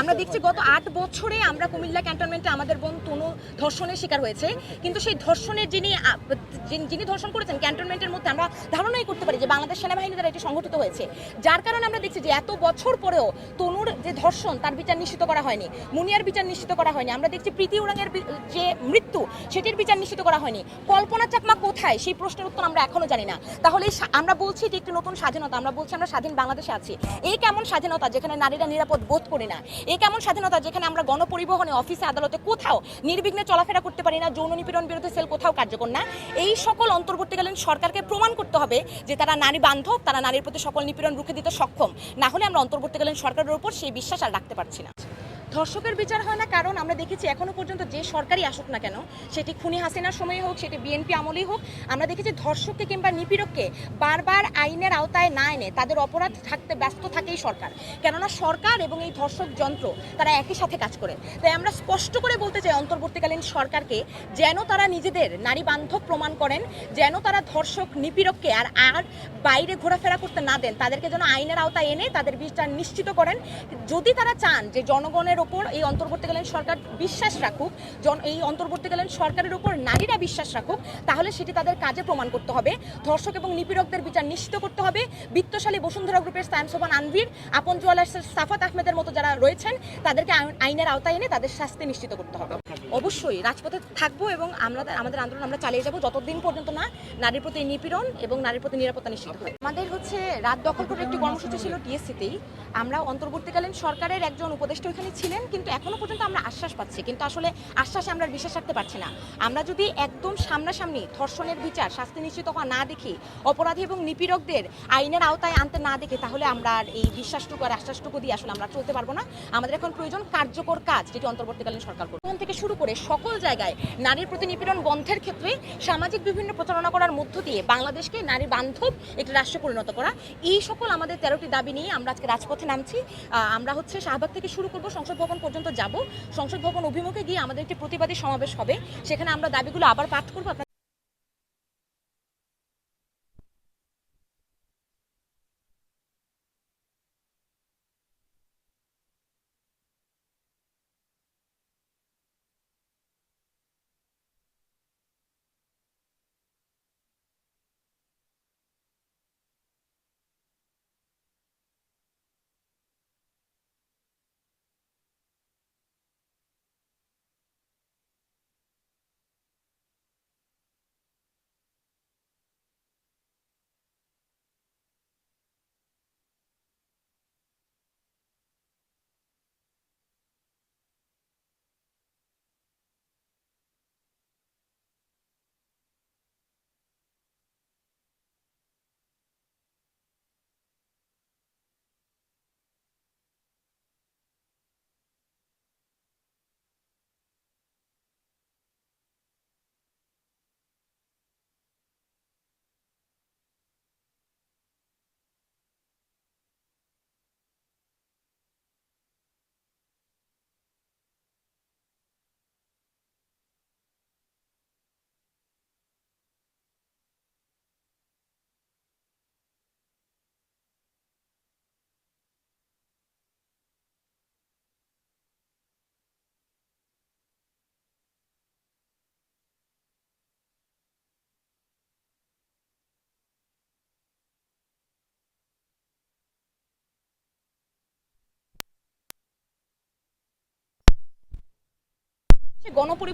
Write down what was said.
আমরা দেখছি গত আট বছরে আমরা কুমিল্লা ক্যান্টনমেন্টে আমাদের বোন তনু ধর্ষণের শিকার হয়েছে। কিন্তু সেই ধর্ষণের যিনি যিনি- ধর্ষণ করেছেন ক্যান্টনমেন্টের মধ্যে আমরা ধারণাই করতে পারি যে বাংলাদেশ সেনাবাহিনী দ্বারা এটি সংঘটিত হয়েছে। যার কারণে আমরা দেখছি যে এত বছর পরেও তনুর যে ধর্ষণ, তার বিচার নিশ্চিত করা হয়নি। মুনিয়ার বিচার নিশ্চিত করা হয়নি। আমরা দেখছি প্রীতি উরাঙের যে মৃত্যু, সেটির বিচার নিশ্চিত করা হয়নি। কল্পনা চাকমা কোথায়? সেই প্রশ্নের উত্তর আমরা এখনও জানি না। তাহলে আমরা বলছি যে একটি নতুন স্বাধীনতা। আমরা বলছি আমরা স্বাধীন বাংলাদেশে আছি। এই কেমন স্বাধীনতা যেখানে নারীরা নিরাপদ বোধ করি না? এই কেমন স্বাধীনতা যেখানে আমরা গণপরিবহনে, অফিসে, আদালতে কোথাও নির্বিঘ্নে চলাফেরা করতে পারি না, যৌন নিপীড়ন বিরোধী সেল কোথাও কার্যকর না? এই সকল অন্তর্বর্তীকালীন সরকারকে প্রমাণ করতে হবে যে তারা নারী বান্ধব, তারা নারীর প্রতি সকল নিপীড়ন রুখে দিতে সক্ষম। না হলে আমরা অন্তর্বর্তীকালীন সরকারের উপর সেই বিশ্বাস আর রাখতে পারছি না। ধর্ষকের বিচার হয় না, কারণ আমরা দেখেছি এখনও পর্যন্ত যে সরকারই আসুক না কেন, সেটি খুনি হাসিনার সময় হোক, সেটি বিএনপি আমলেই হোক, আমরা দেখেছি ধর্ষককে কিংবা নিপীড়ককে বারবার আইনের আওতায় না এনে তাদের অপরাধ থাকতে ব্যস্ত থাকেই সরকার। কেননা সরকার এবং এই ধর্ষক যন্ত্র তারা একই সাথে কাজ করে তাই আমরা স্পষ্ট করে বলতে চাই অন্তর্বর্তীকালীন সরকারকে, যেন তারা নিজেদের নারী বান্ধব প্রমাণ করেন, যেন তারা ধর্ষক, নিপীড়ককে আর আর বাইরে ঘোরাফেরা করতে না দেন, তাদেরকে যেন আইনের আওতায় এনে তাদের বিচার নিশ্চিত করেন। যদি তারা চান যে জনগণের ওপর এই অন্তর্বর্তীকালীন সরকার বিশ্বাস রাখুক, জন এই অন্তর্বর্তীকালীন সরকারের উপর নারীরা বিশ্বাস রাখুক, তাহলে সেটি তাদের কাজে প্রমাণ করতে হবে। ধর্ষক এবং নিপীড়কদের বিচার নিশ্চিত করতে হবে। বিত্তশালী বসুন্ধরা গ্রুপের সায়ামসোভান আনভির আপন জোয়ালার সাফাত আহমেদের মতো যারা রয়েছেন, তাদেরকে আইন- আইনের আওতায় এনে তাদের শাস্তি নিশ্চিত করতে হবে। অবশ্যই, রাজপথে থাকব এবং আমরা আমাদের আন্দোলন আমরা চালিয়ে যাব যতদিন পর্যন্ত না নারীর প্রতি নিপীড়ন এবং নারীর প্রতি নিরাপত্তা নিশ্চিত হয়। আমাদের হচ্ছে রাত দখল করে একটি কর্মসূচি ছিল টিএসসিতেই। আমরা অন্তর্বর্তীকালীন সরকারের একজন উপদেষ্টা ওখানে ছিলেন, কিন্তু এখনও পর্যন্ত আমরা আশ্বাস পাচ্ছি, কিন্তু আসলে আশ্বাসে আমরা বিশ্বাস রাখতে পারছি না। আমরা যদি একদম সামনাসামনি ধর্ষণের বিচার, শাস্তি নিশ্চিত হওয়া না দেখি, অপরাধী এবং নিপীড়কদের আইনের আওতায় আনতে না দেখি, তাহলে আমরা এই বিশ্বাসটুকু আর আশ্বাসটুকু দিয়ে আসলে আমরা চলতে পারব না। আমাদের এখন প্রয়োজন কার্যকর কাজ, যেটি অন্তর্বর্তীকালীন সরকার করবে। থেকে শুরু করে সকল জায়গায় নারীর প্রতি নিপীড়ন বন্ধের ক্ষেত্রে সামাজিক বিভিন্ন প্রচারণা করার মধ্য দিয়ে বাংলাদেশকে নারী বান্ধব একটি রাষ্ট্রে পরিণত করা। এই সকল আমাদের তেরোটি দাবি নিয়ে আমরা আজকে রাজপথে নামছি। আমরা হচ্ছে শাহবাগ থেকে শুরু করব, সংসদ ভবন পর্যন্ত যাব। সংসদ ভবন অভিমুখে গিয়ে আমাদের একটি প্রতিবাদী সমাবেশ হবে। সেখানে আমরা দাবিগুলো আবার পাঠ করব। গণপরি